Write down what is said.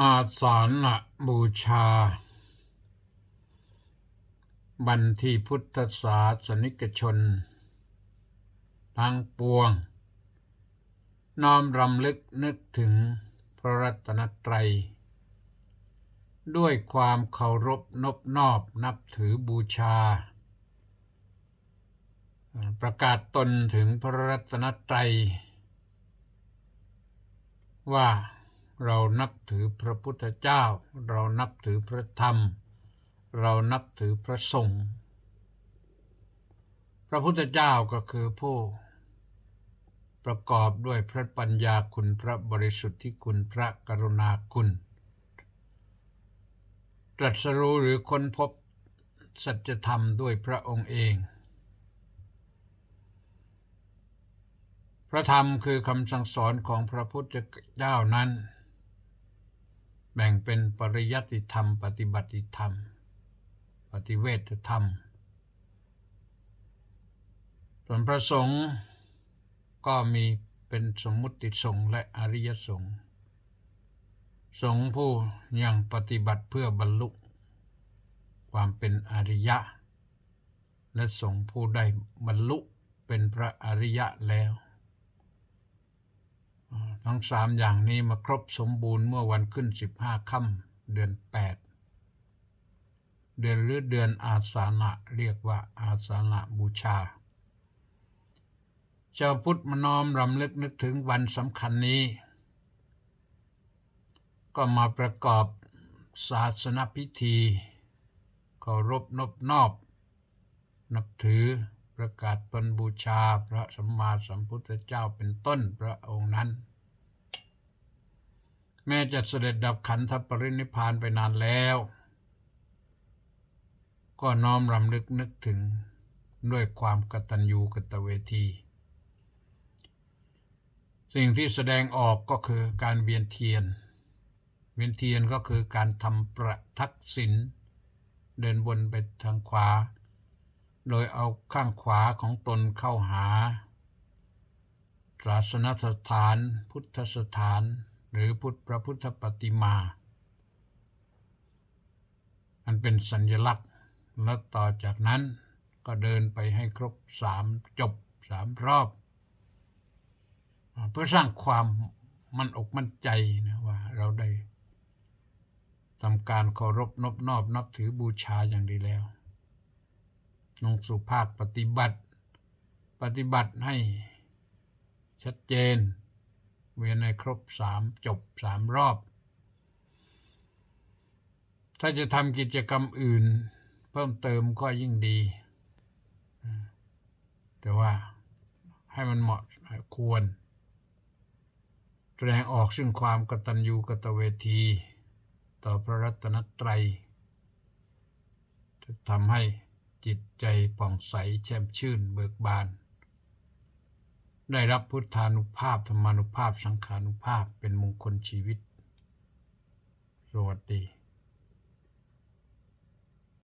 อาสาฬบูชา บันทีพุทธศาสนิกชน ทั้งปวง น้อมรำลึกนึกถึงพระรัตนตรัย ด้วยความเคารพนบนอบนับถือบูชา ประกาศตนถึงพระรัตนตรัย ว่า เรานับถือพระพุทธเจ้า เรานับถือพระธรรม เรานับถือพระสงฆ์พระพุทธเจ้าก็คือผู้ ประกอบด้วยพระปัญญาคุณพระบริสุทธิคุณพระกรุณาคุณ ตรัสรู้หรือค้นพบสัจธรรมด้วยพระองค์เอง พระธรรมคือคำสั่งสอนของพระพุทธเจ้านั้น แบ่งเป็นปริยัติธรรม ปฏิบัติธรรม ปฏิเวทธรรม ส่วนพระสงฆ์ก็มีเป็นสมมุติสงฆ์และอริยสงฆ์สงฆ์ผู้ยังปฏิบัติเพื่อบรรลุ ความเป็นอริยะ และสงฆ์ผู้ได้บรรลุเป็นพระอริยะแล้ว ทั้งสามอย่างนี้มาครบสมบูรณ์เมื่อวันขึ้นสิบห้าค่ำเดือนแปดเดือนหรือเดือนอาสาฬะเรียกว่าอาสาฬะบูชาชาพุทธมน้อมรำลึกนึกถึงวันสำคัญนี้ ก็มาประกอบศาสนพิธีเคารพนบนอบ นับถือ ประกาศตนบูชาพระสัมมาสัมพุทธเจ้าเป็นต้นพระองค์นั้น แม้จะเสด็จดับขันธปรินิพานไปนานแล้ว ก็น้อมรำลึกนึกถึงด้วยความกตัญญูกตเวที สิ่งที่แสดงออกก็คือการเวียนเทียน เวียนเทียนก็คือการทำประทักษิณเดินบนไปทางขวา โดยเอาข้างขวาของตนเข้าหา ศาสนสถาน พุทธสถาน หรือพุทธพระพุทธปฏิมา อันเป็นสัญลักษณ์ และต่อจากนั้นก็เดินไปให้ครบสามจบสามรอบ เพื่อสร้างความมั่นอกมั่นใจนะว่าเราได้ทำการเคารพนบนอบนับถือบูชาอย่างดีแล้ว ลงสู่ภาคปฏิบัติ ปฏิบัติให้ชัดเจน เวียนในครบสามจบสามรอบ ถ้าจะทำกิจกรรมอื่น เพิ่มเติมก็ยิ่งดี แต่ว่าให้มันเหมาะควร แสดงออกซึ่งความกตัญญูกตเวที ต่อพระรัตนตรัยจะทำให้ จิตใจผ่องใสแช่มชื่นเบิกบาน ได้รับพุทธานุภาพธรรมานุภาพสังขานุภาพเป็นมงคลชีวิต สวัสดี